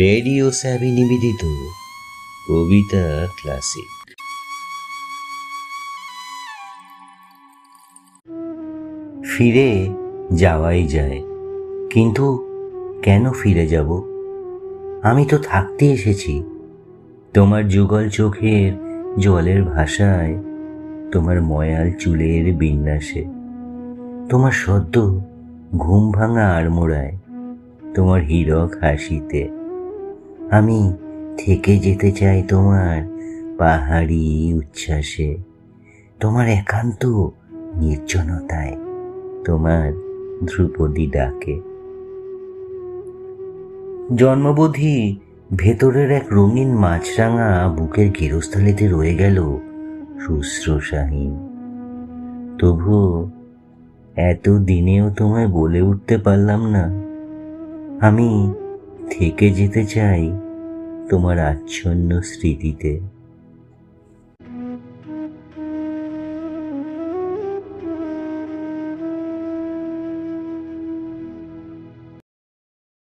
Radio স্যাবি নিবেদিত কবিতা classic. ফিরে যাওয়াই যায়, কিন্তু কেন ফিরে যাব? আমি তো থাকতে এসেছি। তোমার যুগল চোখের জলের ভাষায়, তোমার ময়াল চুলের বিন্যাসে, তোমার সদ্য ঘুম ভাঙা আড়মোড়ায়, তোমার হীরক হাসিতে আমি থেকে যেতে চাই তোমার পাহাড়ি উচ্ছ্বাসে। তোমার একান্ত নির্জনতায় তোমার ধ্রুপদী ডাকে। জন্মবোধি ভেতরের এক রঙিন মাছরাঙা বুকের গেরস্থালিতে রয়ে গেল শুশ্রূষাহীন। তবু এত দিনেও তোমায় বলে উঠতে পারলাম না। আমি থেকে যেতে চাই তোমার আচ্ছন্ন স্মৃতিতে।